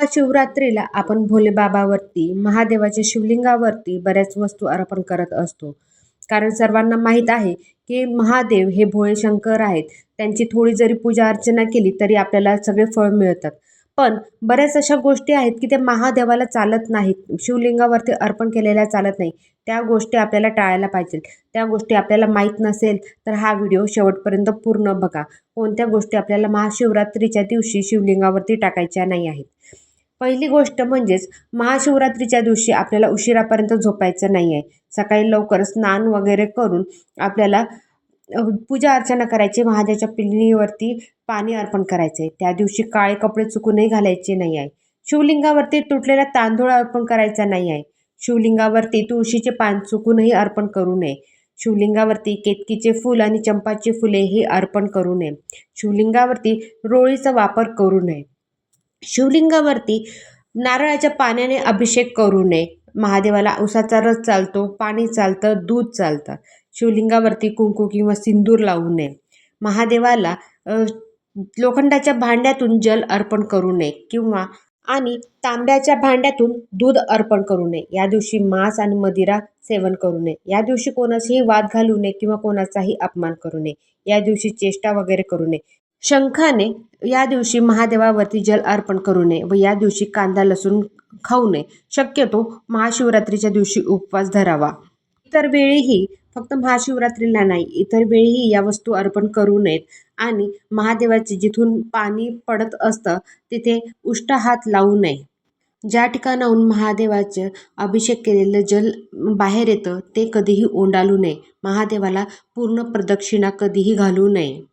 शिवरात्रीला आपण भोलेबाबावरती महादेवाच्या शिवलिंगावरती बऱ्याच वस्तू अर्पण करत असतो. कारण सर्वांना माहीत आहे की महादेव हे भोळे शंकर आहेत. त्यांची थोडी जरी पूजा अर्चना केली तरी आपल्याला सगळे फळ मिळतात. पण बऱ्याच अशा गोष्टी आहेत की त्या महादेवाला चालत नाहीत. शिवलिंगावरती अर्पण केलेल्या चालत नाही. त्या गोष्टी आपल्याला टाळायला पाहिजेत त्या गोष्टी आपल्याला माहीत नसेल तर हा व्हिडिओ शेवटपर्यंत पूर्ण बघा. कोणत्या गोष्टी आपल्याला महाशिवरात्रीच्या दिवशी शिवलिंगावरती टाकायच्या नाही आहेत. पहिली गोष्ट म्हणजेच महाशिवरात्रीच्या दिवशी आपल्याला उशिरापर्यंत झोपायचं नाही आहे सकाळी लवकर स्नान वगैरे करून आपल्याला पूजा अर्चना करायची महादेवाच्या पिंडीवरती पाणी अर्पण करायचे त्या दिवशी काळे कपडे चुकूनही घालायचे नाही आहे शिवलिंगावरती तुटलेला तांदूळ अर्पण करायचा नाही आहे शिवलिंगावरती तुळशीचे पान चुकूनही अर्पण करू नये. शिवलिंगावरती केतकीचे फूल आणि चंपाची फुले ही अर्पण करू नये. शिवलिंगावरती रोळीचा वापर करू नये. शिवलिंगावरती नारळाच्या पाण्याने अभिषेक करू नये. महादेवाला उसाचा रस चालतो पाणी चालतं दूध चालतं. शिवलिंगावरती कुंकू किंवा सिंदूर लावू नये. महादेवाला लोखंडाच्या भांड्यातून जल अर्पण करू नये किंवा आणि तांब्याच्या भांड्यातून दूध अर्पण करू नये. या दिवशी मांस आणि मदिरा सेवन करू नये. या दिवशी कोणाशीही वाद घालू नये किंवा कोणाचाही अपमान करू नये. या दिवशी चेष्टा वगैरे करू नये. शंखाने या दिवशी महादेवावरती जल अर्पण करू नये व या दिवशी कांदा लसूण खाऊ नये. शक्यतो महाशिवरात्रीच्या दिवशी उपवास धरावा. इतर वेळीही फक्त महाशिवरात्रीला नाही इतर वेळीही या वस्तू अर्पण करू नयेत. आणि महादेवाचे जिथून पाणी पडत असतं तिथे उष्ट हात लावू नये. ज्या ठिकाणाहून महादेवाचं अभिषेक केलेलं जल बाहेर येतं ते कधीही ओंडालू नये. महादेवाला पूर्ण प्रदक्षिणा कधीही घालू नये.